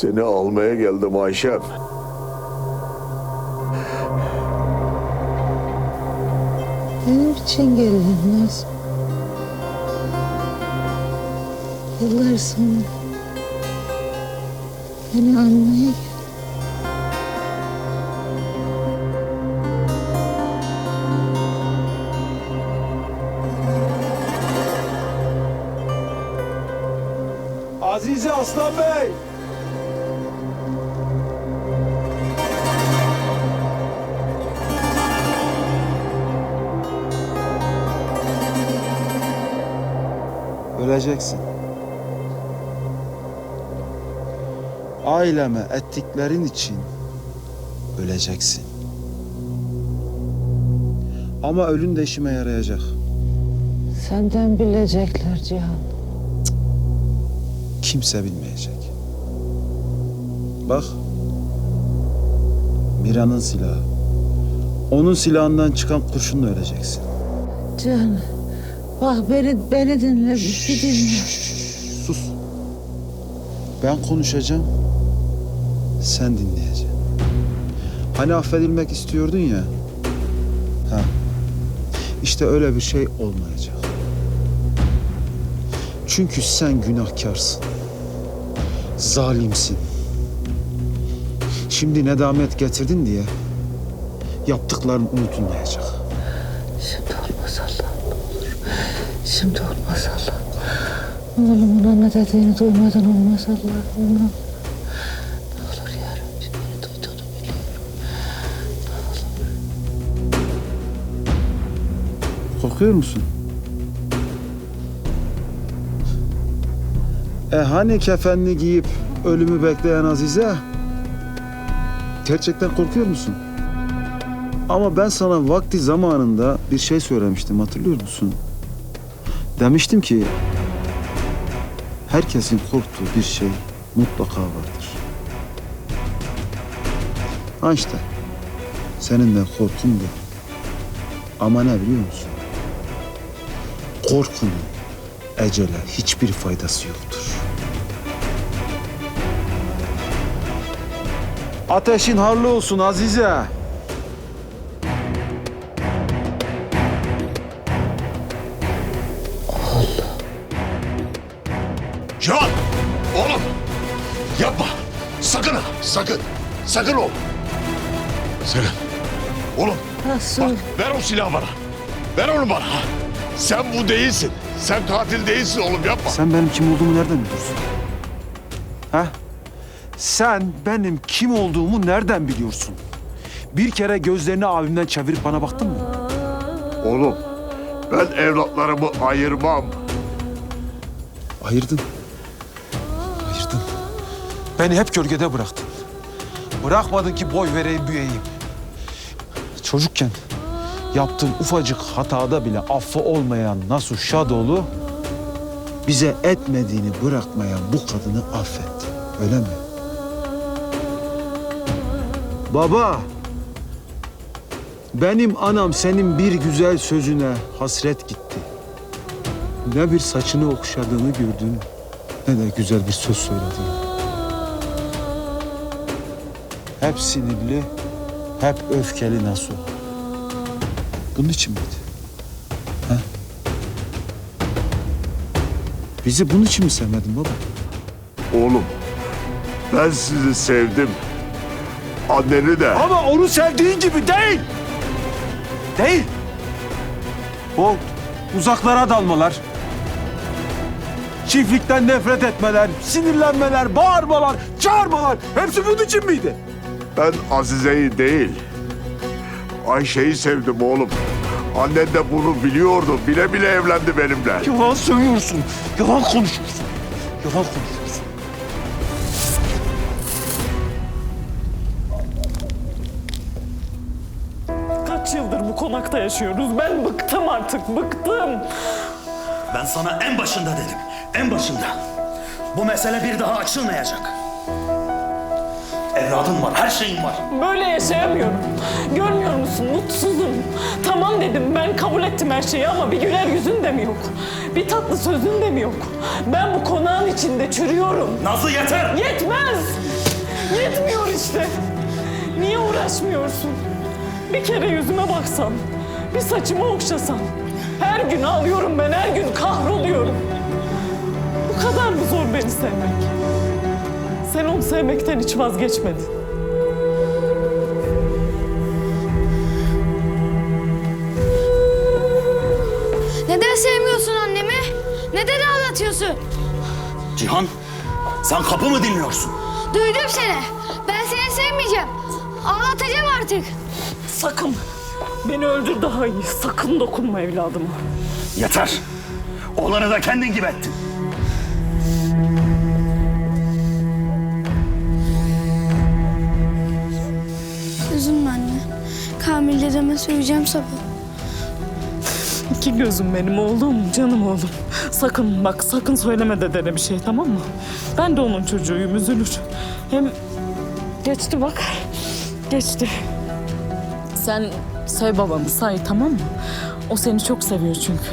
Seni almaya geldim Ayşem. Benim için geldin Nazım. Yıllar sonra beni almaya gel. Azize Aslan Bey! Öleceksin. Aileme ettiklerin için öleceksin. Ama ölün de işime yarayacak. Senden bilecekler Cihan. Kimse bilmeyecek. Bak. Mira'nın silahı. Onun silahından çıkan kurşunla öleceksin. Cihan bak beni, beni dinle. Bir dinle. Sus. Ben konuşacağım. Sen dinleyeceksin. Hani affedilmek istiyordun ya. Ha. İşte öyle bir şey olmayacak. Çünkü sen günahkarsın. Zalimsin. Şimdi nedamet getirdin diye yaptıkların unutulmayacak. Şimdi olmaz Allah'ım ne olur. Şimdi olmaz Allah'ım. Oğlumun ne dediğini duymadan olmaz Allah'ım. Ne olur. Ne olur yarabbim beni duyduğunu biliyorum. Korkuyor musun? E hani kefenli giyip ölümü bekleyen Azize? Gerçekten korkuyor musun? Ama ben sana vakti zamanında bir şey söylemiştim hatırlıyor musun? Demiştim ki herkesin korktuğu bir şey mutlaka vardır. Ha işte senin de korkun bu. Ama ne biliyor musun? Korkunun ecele hiçbir faydası yoktur. Ateşin harlı olsun Azize. Oğlum! Yapma! Sakın ha! Sakın! Sakın oğlum! Sakın! Oğlum Nasıl? bak ver o silahı bana. Ver onu bana. Sen bu değilsin. Sen katil değilsin oğlum yapma. Sen benim kim olduğumu nereden biliyorsun? Ha? Sen benim kim olduğumu nereden biliyorsun? Bir kere gözlerini abimden çevirip bana baktın mı? Oğlum ben evlatlarımı ayırmam. Ayırdın. Ayırdın. Beni hep gölgede bıraktın. Bırakmadın ki boy vereyim, büyüyeyim. Çocukken yaptığım ufacık hatada bile affı olmayan Nasuh Şadoğlu bize etmediğini bırakmayan bu kadını affetti. Öyle mi? Baba, benim anam senin bir güzel sözüne hasret gitti. Ne bir saçını okşadığını gördün, ne de güzel bir söz söylediğini. Hep sinirli, hep öfkeli Nasuh. Bunun için miydi? Ha? Bizi bunun için mi sevmedin baba? Oğlum ben sizi sevdim. Anneni de. Ama onu sevdiğin gibi değil. Değil. O uzaklara dalmalar. Çiftlikten nefret etmeler, sinirlenmeler, bağırmalar, çağırmalar. Hepsi bunun için miydi? Ben Azize'yi değil. Ayşe'yi sevdim oğlum. Annen de bunu biliyordu. Bile bile evlendi benimle. Yalan söylüyorsun. Yalan konuşuyorsun. Yalan konuşuyorsun. Kaç yıldır bu konakta yaşıyoruz. Ben bıktım artık, bıktım. Ben sana en başında dedim. En başında. Bu mesele bir daha açılmayacak. Evladın var, her şeyin var. Böyle yaşayamıyorum. Görmüyor musun? Mutsuzum. Tamam dedim ben kabul ettim her şeyi ama bir güler yüzün de mi yok? Bir tatlı sözün de mi yok? Ben bu konağın içinde çürüyorum. Nazlı yeter! Yetmez. Yetmiyor işte. Niye uğraşmıyorsun? Bir kere yüzüme baksan. Bir saçımı okşasan. Her gün ağlıyorum ben, her gün kahroluyorum. Bu kadar mı zor beni sevmek? Sen onu sevmekten hiç vazgeçmedin. Neden sevmiyorsun annemi? Neden ağlatıyorsun? Cihan, sen kapı mı dinliyorsun? Duydum seni. Ben seni sevmeyeceğim. Ağlatacağım artık. Sakın. Beni öldür daha iyi. Sakın dokunma evladıma. Yeter! Oğlanı da kendin gibi ettin. Üzülme anne. Kamil dedeme söyleyeceğim sabah. İki gözüm benim oğlum, canım oğlum. Sakın bak sakın söyleme dedene bir şey tamam mı? Ben de onun çocuğuyum üzülür. Hem geçti bak. Geçti. Sen sev babanı say tamam mı? O seni çok seviyor çünkü.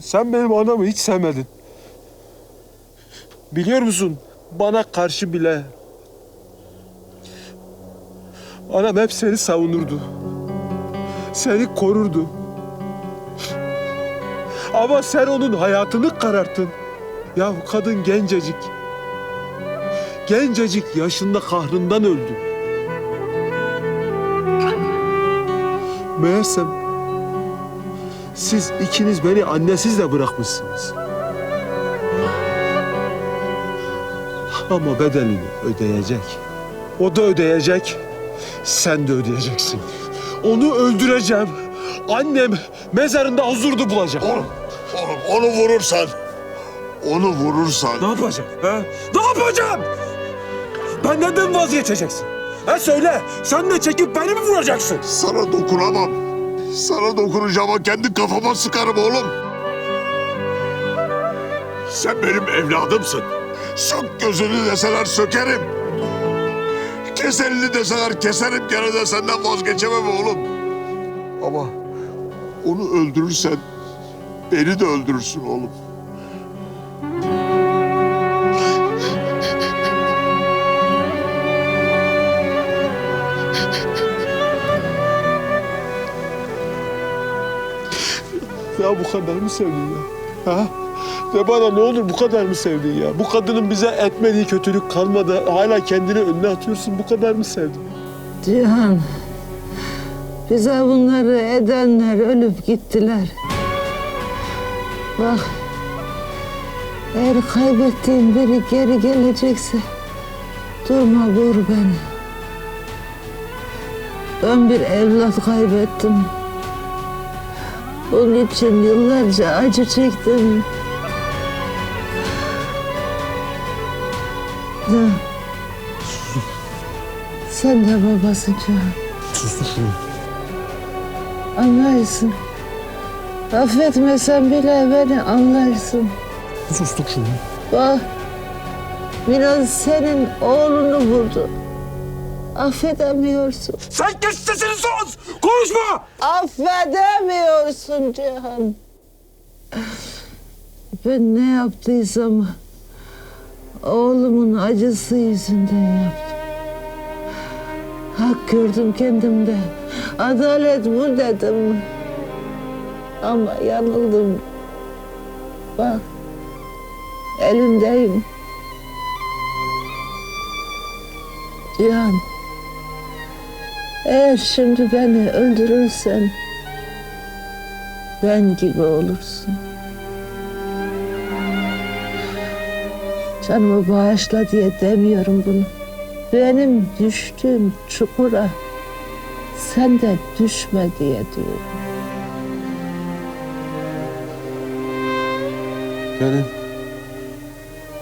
Sen benim anamı hiç sevmedin. Biliyor musun? Bana karşı bile. Anam hep seni savunurdu. Seni korurdu. Ama sen onun hayatını kararttın. Ya kadın gencecik. Gencecik yaşında kahrından öldü. Meğersem siz ikiniz beni annesiz de bırakmışsınız. Ama bedelini ödeyecek. O da ödeyecek. Sen de ödeyeceksin. Onu öldüreceğim. Annem mezarında huzurdu bulacak. Oğlum, oğlum onu vurursan, onu vurursan Ne yapacağım? Ha? Ne yapacağım? Ben neden vazgeçeceksin? Ha söyle. Sen de çekip beni mi vuracaksın? sana dokunamam. Sana dokunacağım ama kendi kafama sıkarım oğlum. Sen benim evladımsın. Sök gözünü deseler sökerim. Kes elini deseler keserim gene de senden vazgeçemem oğlum. Ama onu öldürürsen beni de öldürürsün oğlum. Bu kadar mı sevdin ya? Ha? Ve bana ne olur bu kadar mı sevdin ya? Bu kadının bize etmediği kötülük kalmadı. Hala kendini önüne atıyorsun. Bu kadar mı sevdin? Cihan, bize bunları edenler ölüp gittiler. Bak, eğer kaybettiğim biri geri gelecekse durma vur beni. Ben bir evlat kaybettim. Onun için yıllarca acı çektim. Ya, sen de babasın Cihan. Anlarsın. Affetmesen bile beni anlarsın. Sustuk şunu. Bak, biraz senin oğlunu vurdu. Affedemiyorsun. Sen kes sesini sus! Konuşma! Affedemiyorsun Cihan. Ben ne yaptıysam oğlumun acısı yüzünden yaptım. Hak gördüm kendimde. Adalet bu dedim. Ama yanıldım. Bak, elindeyim. Cihan, eğer şimdi beni öldürürsen ben gibi olursun. Canımı bağışla diye demiyorum bunu. Benim düştüğüm çukura sen de düşme diye diyorum. Benim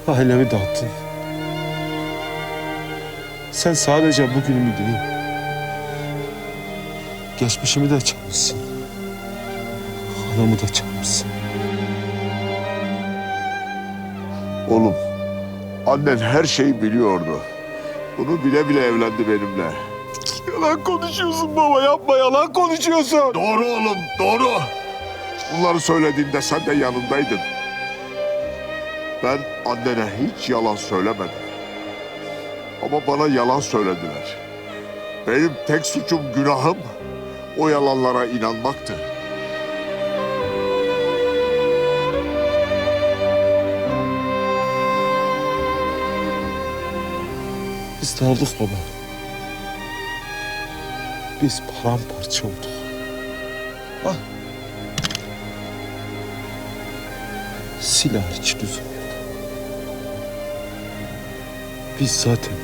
ailemi dağıttın. Sen sadece bugünümü değil, geçmişimi de çalmışsın. Anamı da çalmışsın. Oğlum, annen her şeyi biliyordu. Bunu bile bile evlendi benimle. Yalan konuşuyorsun baba yapma yalan konuşuyorsun. Doğru oğlum, doğru. Bunları söylediğinde sen de yanındaydın. Ben annene hiç yalan söylemedim. Ama bana yalan söylediler. Benim tek suçum, günahım o yalanlara inanmaktı. Biz de olduk baba. Biz paramparça olduk. Ah. Silah hiç lüzum yok. Biz zaten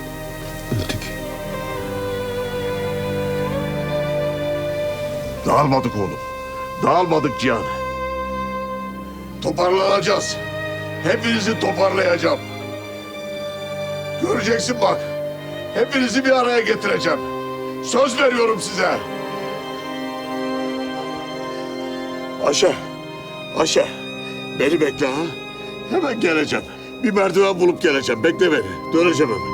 öldük. Dağılmadık oğlum. Dağılmadık Cihan. Toparlanacağız. Hepinizi toparlayacağım. Göreceksin bak. Hepinizi bir araya getireceğim. Söz veriyorum size. Ayşe. Ayşe. Beni bekle ha. Hemen geleceğim. Bir merdiven bulup geleceğim. Bekle beni. Döneceğim hemen.